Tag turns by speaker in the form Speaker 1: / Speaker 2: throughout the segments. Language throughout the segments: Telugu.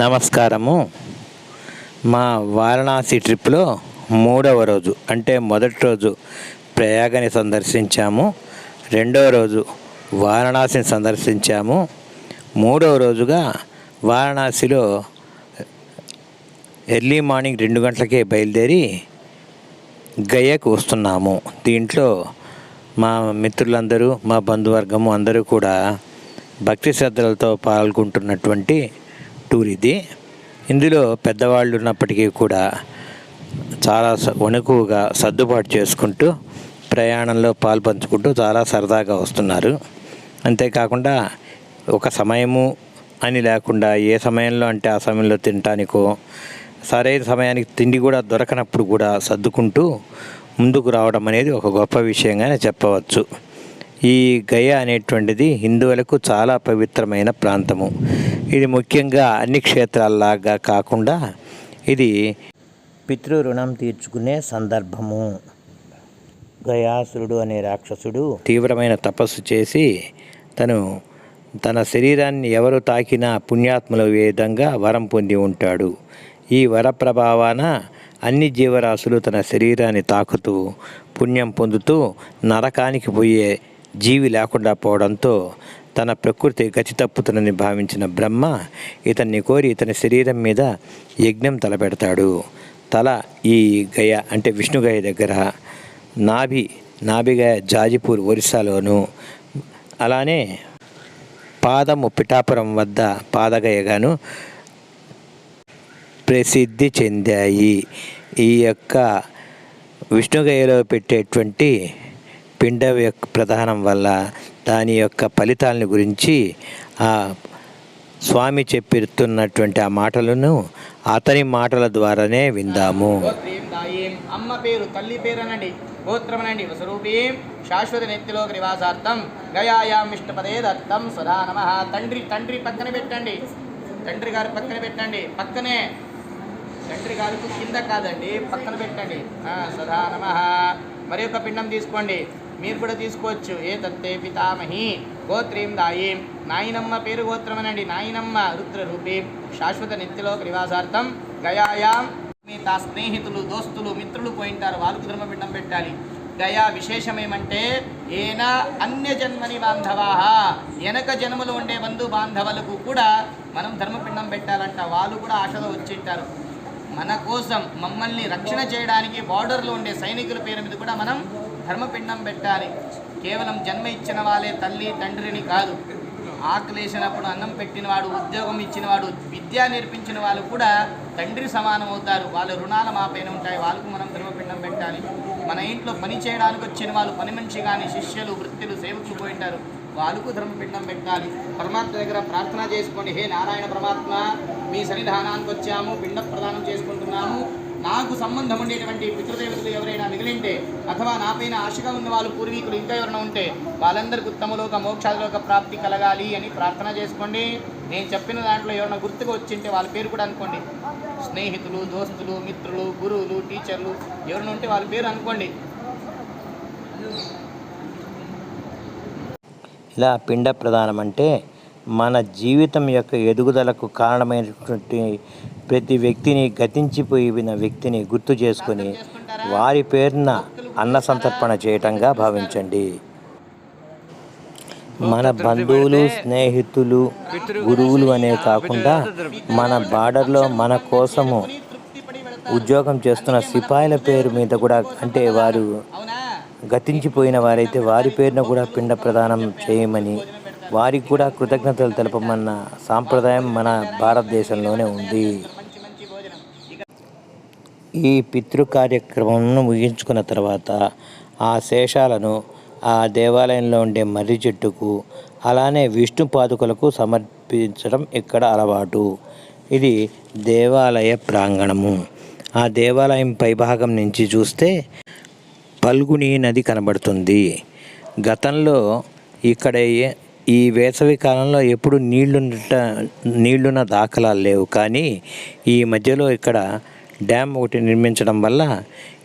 Speaker 1: నమస్కారము మా వారణాసి ట్రిప్లో మూడవ రోజు అంటే మొదటి రోజు ప్రయాగని సందర్శించాము రెండవ రోజు వారణాసిని సందర్శించాము మూడవ రోజుగా వారణాసిలో ఎర్లీ మార్నింగ్ రెండు గంటలకే బయలుదేరి గయకు వస్తున్నాము దీంట్లో మా మిత్రులందరూ మా బంధువర్గము అందరూ కూడా భక్తి శ్రద్ధలతో పాల్గొంటున్నటువంటి టూర్ ఇది ఇందులో పెద్దవాళ్ళు ఉన్నప్పటికీ కూడా చాలా వణుకుగా సర్దుబాటు చేసుకుంటూ ప్రయాణంలో పాల్పంచుకుంటూ చాలా సరదాగా వస్తున్నారు అంతేకాకుండా ఒక సమయము అని లేకుండా ఏ సమయంలో అంటే ఆ సమయంలో తినటానికో సరైన సమయానికి తిండి కూడా దొరకనప్పుడు కూడా సర్దుకుంటూ ముందుకు రావడం అనేది ఒక గొప్ప విషయంగానే చెప్పవచ్చు ఈ గయా అనేటువంటిది హిందువులకు చాలా పవిత్రమైన ప్రాంతము ఇది ముఖ్యంగా అన్ని క్షేత్రాల్లాగా కాకుండా ఇది పితృ రుణం తీర్చుకునే సందర్భము గయాసురుడు అనే రాక్షసుడు తీవ్రమైన తపస్సు చేసి తను తన శరీరాన్ని ఎవరు తాకినా పుణ్యాత్మల విధంగా వరం పొంది ఉంటాడు ఈ వర ప్రభావాన అన్ని జీవరాశులు తన శరీరాన్ని తాకుతూ పుణ్యం పొందుతూ నరకానికి పోయే జీవి లేకుండా పోవడంతో తన ప్రకృతి గతి తప్పుతుందని భావించిన బ్రహ్మ ఇతన్ని కోరి ఇతని శరీరం మీద యజ్ఞం తలపెడతాడు తల ఈ గయ అంటే విష్ణుగయ దగ్గర నాభి నాభిగయ జాజిపూర్ ఒరిస్సాలోను అలానే పాదము పిఠాపురం వద్ద పాదగయగాను ప్రసిద్ధి చెందాయి ఈ యొక్క విష్ణుగయలో పెట్టేటువంటి పిండ యొక్క ప్రధానం వల్ల దాని యొక్క ఫలితాలను గురించి ఆ స్వామి చెప్పిస్తున్నటువంటి ఆ మాటలను అతని మాటల ద్వారానే విందాము
Speaker 2: అమ్మ పేరు తల్లి పేరు అనండి గోత్రమనండి స్వరూపీం శాశ్వత నెత్తిలో నివాసార్థం గయాయా ఇష్టపదే దత్తం సదా నమ తండ్రి తండ్రి పక్కన పెట్టండి తండ్రి గారు పక్కన పెట్టండి పక్కనే తండ్రి గారికి కింద కాదండి పక్కన పెట్టండి సదా నమ మరి పిండం తీసుకోండి మీరు కూడా తీసుకోవచ్చు ఏ తత్తే పితామహి గోత్రీం దాయి నాయనమ్మ పేరు గోత్రం అనండి నాయనమ్మ రూపి శాశ్వత నిత్యలోక నివాసార్థం గయాయాం మీ తా స్నేహితులు దోస్తులు మిత్రులు పోయింటారు వాళ్ళకు ధర్మపిండం పెట్టాలి గయా విశేషమేమంటే ఏనా జన్మని బాంధవా వెనక జన్మలు ఉండే బంధు బాంధవులకు కూడా మనం ధర్మపిండం పెట్టాలంట వాళ్ళు కూడా ఆశతో వచ్చింటారు మన కోసం మమ్మల్ని రక్షణ చేయడానికి బార్డర్లో ఉండే సైనికుల పేరు మీద కూడా మనం ధర్మపిండం పెట్టాలి కేవలం జన్మ ఇచ్చిన వాళ్ళే తల్లి తండ్రిని కాదు ఆకలేసినప్పుడు అన్నం పెట్టినవాడు ఉద్యోగం ఇచ్చినవాడు విద్య నేర్పించిన వాళ్ళు కూడా తండ్రి సమానం అవుతారు వాళ్ళ రుణాలు మా పైన ఉంటాయి వాళ్ళకు మనం ధర్మపిండం పెట్టాలి మన ఇంట్లో పని చేయడానికి వచ్చిన వాళ్ళు పని మనిషి కానీ శిష్యులు వృత్తులు సేవకులు ఉంటారు వాళ్ళకు ధర్మపిండం పెట్టాలి పరమాత్మ దగ్గర ప్రార్థన చేసుకోండి హే నారాయణ పరమాత్మ మీ సన్నిధానానికి వచ్చాము పిండ ప్రదానం చేసుకుంటున్నాము నాకు సంబంధం ఉండేటువంటి పితృదేవతలు ఎవరైనా మిగిలింటే అథవా నాపైన ఆశగా ఉన్న వాళ్ళు పూర్వీకులు ఇంకా ఎవరైనా ఉంటే వాళ్ళందరికీ ఉత్తమలోక మోక్షాలలోక ప్రాప్తి కలగాలి అని ప్రార్థన చేసుకోండి నేను చెప్పిన దాంట్లో ఎవరైనా గుర్తుకు వచ్చింటే వాళ్ళ పేరు కూడా అనుకోండి స్నేహితులు దోస్తులు మిత్రులు గురువులు టీచర్లు ఎవరైనా ఉంటే వాళ్ళ పేరు అనుకోండి
Speaker 1: ఇలా పిండ ప్రధానం అంటే మన జీవితం యొక్క ఎదుగుదలకు కారణమైనటువంటి ప్రతి వ్యక్తిని గతించిపోయిన వ్యక్తిని గుర్తు చేసుకొని వారి పేరున అన్న సంతర్పణ చేయటంగా భావించండి మన బంధువులు స్నేహితులు గురువులు అనే కాకుండా మన బార్డర్లో మన కోసము ఉద్యోగం చేస్తున్న సిపాయిల పేరు మీద కూడా అంటే వారు గతించిపోయిన వారైతే వారి పేరున కూడా పిండ ప్రదానం చేయమని వారికి కూడా కృతజ్ఞతలు తెలపమన్న సాంప్రదాయం మన భారతదేశంలోనే ఉంది ఈ పితృ కార్యక్రమంను ముగించుకున్న తర్వాత ఆ శేషాలను ఆ దేవాలయంలో ఉండే మర్రి చెట్టుకు అలానే విష్ణు పాదుకలకు సమర్పించడం ఇక్కడ అలవాటు ఇది దేవాలయ ప్రాంగణము ఆ దేవాలయం పైభాగం నుంచి చూస్తే పల్గుని నది కనబడుతుంది గతంలో ఇక్కడ ఈ వేసవి కాలంలో ఎప్పుడు నీళ్లు నీళ్లున్న దాఖలాలు లేవు కానీ ఈ మధ్యలో ఇక్కడ డ్యామ్ ఒకటి నిర్మించడం వల్ల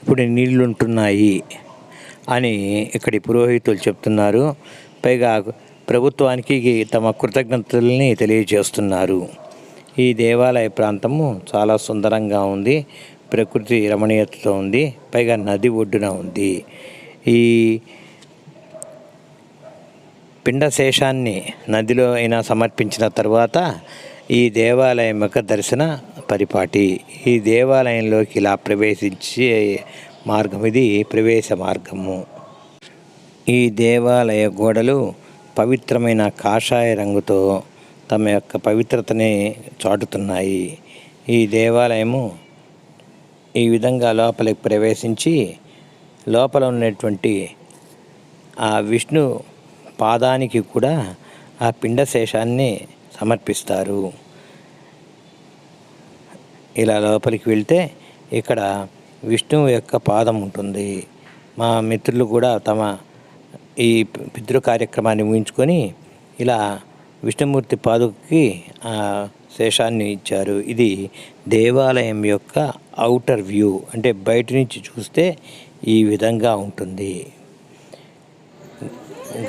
Speaker 1: ఇప్పుడు నీళ్లుంటున్నాయి అని ఇక్కడి పురోహితులు చెప్తున్నారు పైగా ప్రభుత్వానికి తమ కృతజ్ఞతల్ని తెలియజేస్తున్నారు ఈ దేవాలయ ప్రాంతము చాలా సుందరంగా ఉంది ప్రకృతి రమణీయతతో ఉంది పైగా నది ఒడ్డున ఉంది ఈ పిండశేషాన్ని నదిలో అయినా సమర్పించిన తర్వాత ఈ దేవాలయం యొక్క దర్శన పరిపాటి ఈ దేవాలయంలోకి ఇలా ప్రవేశించే మార్గం ఇది ప్రవేశ మార్గము ఈ దేవాలయ గోడలు పవిత్రమైన కాషాయ రంగుతో తమ యొక్క పవిత్రతని చాటుతున్నాయి ఈ దేవాలయము ఈ విధంగా లోపలికి ప్రవేశించి లోపల ఉన్నటువంటి ఆ విష్ణు పాదానికి కూడా ఆ పిండశేషాన్ని సమర్పిస్తారు ఇలా లోపలికి వెళ్తే ఇక్కడ విష్ణువు యొక్క పాదం ఉంటుంది మా మిత్రులు కూడా తమ ఈ పితృ కార్యక్రమాన్ని ఊహించుకొని ఇలా విష్ణుమూర్తి పాదుకి శేషాన్ని ఇచ్చారు ఇది దేవాలయం యొక్క అవుటర్ వ్యూ అంటే బయట నుంచి చూస్తే ఈ విధంగా ఉంటుంది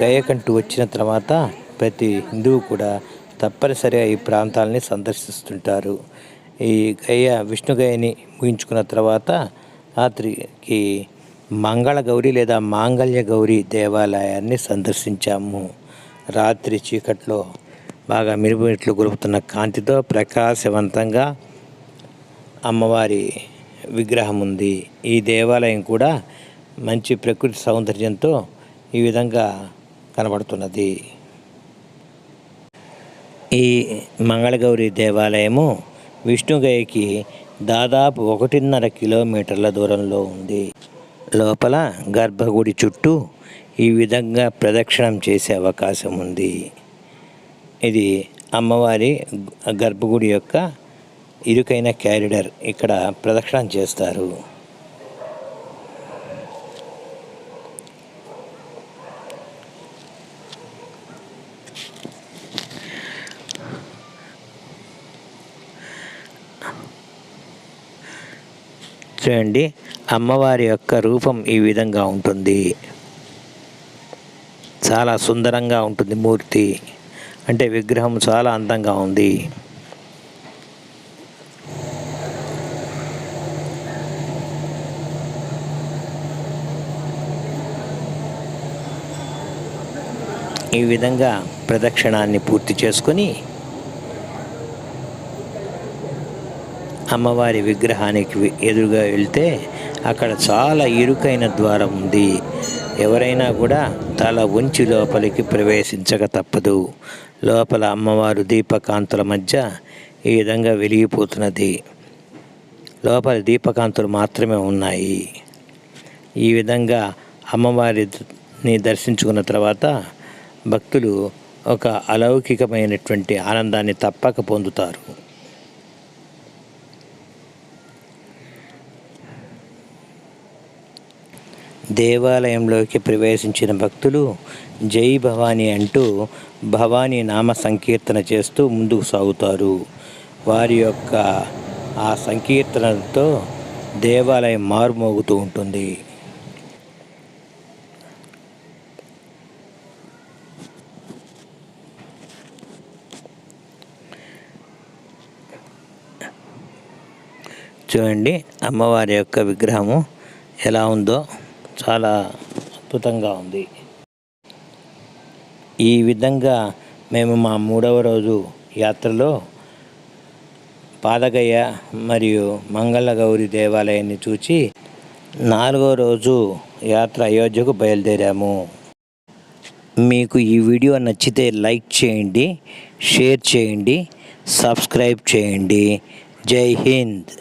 Speaker 1: గయకంటూ వచ్చిన తర్వాత ప్రతి హిందువు కూడా తప్పనిసరిగా ఈ ప్రాంతాలని సందర్శిస్తుంటారు ఈ గయ విష్ణు గయని ముగించుకున్న తర్వాత రాత్రికి మంగళ గౌరి లేదా మాంగళ్య గౌరి దేవాలయాన్ని సందర్శించాము రాత్రి చీకట్లో బాగా మిరుమిట్లు గురుపుతున్న కాంతితో ప్రకాశవంతంగా అమ్మవారి విగ్రహం ఉంది ఈ దేవాలయం కూడా మంచి ప్రకృతి సౌందర్యంతో ఈ విధంగా కనబడుతున్నది ఈ మంగళగౌరి దేవాలయము విష్ణుగైకి దాదాపు ఒకటిన్నర కిలోమీటర్ల దూరంలో ఉంది లోపల గర్భగుడి చుట్టూ ఈ విధంగా ప్రదక్షిణం చేసే అవకాశం ఉంది ఇది అమ్మవారి గర్భగుడి యొక్క ఇరుకైన క్యారిడర్ ఇక్కడ ప్రదక్షిణం చేస్తారు చూడండి అమ్మవారి యొక్క రూపం ఈ విధంగా ఉంటుంది చాలా సుందరంగా ఉంటుంది మూర్తి అంటే విగ్రహం చాలా అందంగా ఉంది ఈ విధంగా ప్రదక్షిణాన్ని పూర్తి చేసుకొని అమ్మవారి విగ్రహానికి ఎదురుగా వెళ్తే అక్కడ చాలా ఇరుకైన ద్వారం ఉంది ఎవరైనా కూడా తల ఉంచి లోపలికి ప్రవేశించక తప్పదు లోపల అమ్మవారు దీపకాంతుల మధ్య ఈ విధంగా వెలిగిపోతున్నది లోపల దీపకాంతులు మాత్రమే ఉన్నాయి ఈ విధంగా అమ్మవారిని దర్శించుకున్న తర్వాత భక్తులు ఒక అలౌకికమైనటువంటి ఆనందాన్ని తప్పక పొందుతారు దేవాలయంలోకి ప్రవేశించిన భక్తులు జై భవానీ అంటూ భవానీ నామ సంకీర్తన చేస్తూ ముందుకు సాగుతారు వారి యొక్క ఆ సంకీర్తనతో దేవాలయం మారుమోగుతూ ఉంటుంది చూడండి అమ్మవారి యొక్క విగ్రహము ఎలా ఉందో చాలా అద్భుతంగా ఉంది ఈ విధంగా మేము మా మూడవ రోజు యాత్రలో పాదగయ్య మరియు మంగళగౌరి దేవాలయాన్ని చూచి నాలుగో రోజు యాత్ర అయోధ్యకు బయలుదేరాము మీకు ఈ వీడియో నచ్చితే లైక్ చేయండి షేర్ చేయండి సబ్స్క్రైబ్ చేయండి జై హింద్